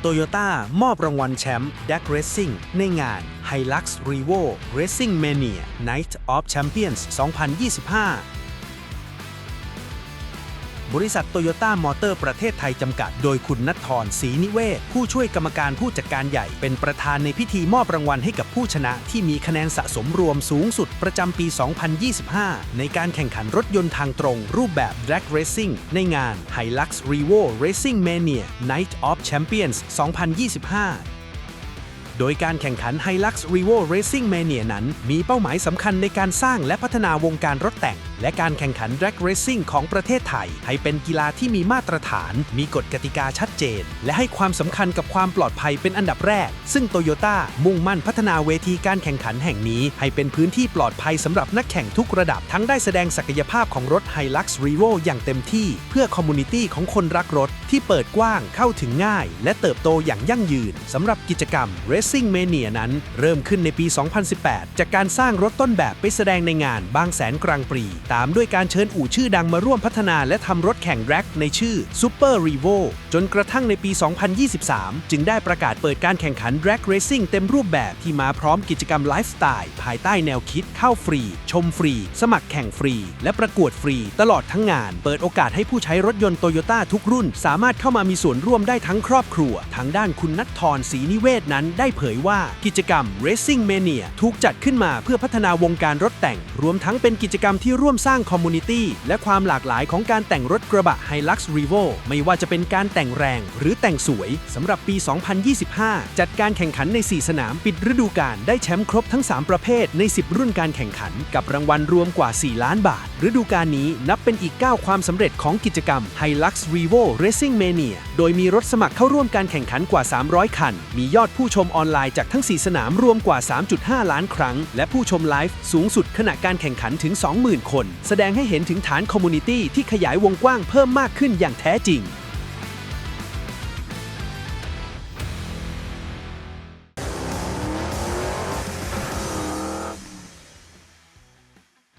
โตโยต้ามอบรางวัลแชมป์ d a c Racing ในงาน Hilux Revo Racing Mania Night of Champions 2025 บริษัทโตโยต้ามอเตอร์ประเทศไทยจำกัด โดยคุณนัทธรศรีนิเวศ ผู้ช่วยกรรมการผู้จัดการใหญ่ เป็นประธานในพิธีมอบรางวัลให้กับผู้ชนะ ที่มีคะแนนสะสมรวมสูงสุดประจำปี 2025 ในการแข่งขันรถยนต์ทางตรง รูปแบบ Drag Racing ในงาน Hilux Revo Racing Mania Night of Champions 2025โดยการแข่งขัน Hilux Revo Racing Mania นั้น มีเป้าหมายสำคัญในการสร้างและพัฒนาวงการรถแต่ง และการแข่งขัน Drag Racing ของประเทศไทย ให้เป็นกีฬาที่มีมาตรฐาน มีกฎกติกาชัดเจน และให้ความสำคัญกับความปลอดภัยเป็นอันดับแรก ซึ่งโตโยต้ามุ่งมั่นพัฒนาเวทีการแข่งขันแห่งนี้ ให้เป็นพื้นที่ปลอดภัยสำหรับนักแข่งทุกระดับ ทั้งได้แสดงศักยภาพของรถ Hilux Revo อย่างเต็มที่ เพื่อคอมมูนิตี้ของคนรักรถที่เปิดกว้างเข้าถึงง่าย และเติบโตอย่างยั่งยืนสำหรับกิจกรรม Racing Mania นั้น เริ่มขึ้นในปี 2018 จากการสร้างรถต้นแบบไปแสดงในงานบางแสนกลางปรีตามด้วยการเชิญอู่ชื่อดังมาร่วมพัฒนาและทำรถแข่งแร็กในชื่อ Super Revo จนกระทั่งในปี 2023 จึงได้ประกาศเปิดการแข่งขัน Drag Racing เต็มรูปแบบที่มาพร้อมกิจกรรมไลฟ์สไตล์ภายใต้แนวคิดเข้าฟรี ชมฟรี สมัครแข่งฟรี และประกวดฟรี ตลอดทั้งงาน เปิดโอกาสให้ผู้ใช้รถยนต์โตโยต้าทุกรุ่น สามารถเข้ามามีส่วนร่วมได้ทั้งครอบครัว ทางด้านคุณนัทธรศรีนิเวศนั้นได้เผยว่ากิจกรรม Racing Mania ถูกจัดขึ้นมาเพื่อพัฒนาวงการรถแต่ง รวมทั้งเป็นกิจกรรมที่ร่วมสร้างคอมมูนิตี้และความหลากหลายของการแต่งรถกระบะ Hilux Revo ไม่ว่าจะเป็นการแต่งแรง หรือแต่งสวยสำหรับปี 2025 จัดการแข่งขันใน 4 สนามปิดฤดูกาลได้แชมป์ครบทั้ง 3 ประเภทใน 10 รุ่นการแข่งขัน กับรางวัลรวมกว่า 4 ล้านบาท ฤดูกาลนี้นับเป็นอีก9ความสำเร็จของกิจกรรม Hilux Revo Racing Mania โดยมีรถสมัครเข้าร่วมการแข่งขันกว่า 300 คัน มียอดผู้ชมออนไลน์จากทั้ง 4 สนามรวมกว่า 3.5 ล้านครั้ง และผู้ชมไลฟ์สูงสุดขณะการแข่งขันถึง 20,000 คน แสดงให้เห็นถึงฐานคอมมูนิตี้ที่ขยายวงกว้างเพิ่มมากขึ้นอย่างแท้จริง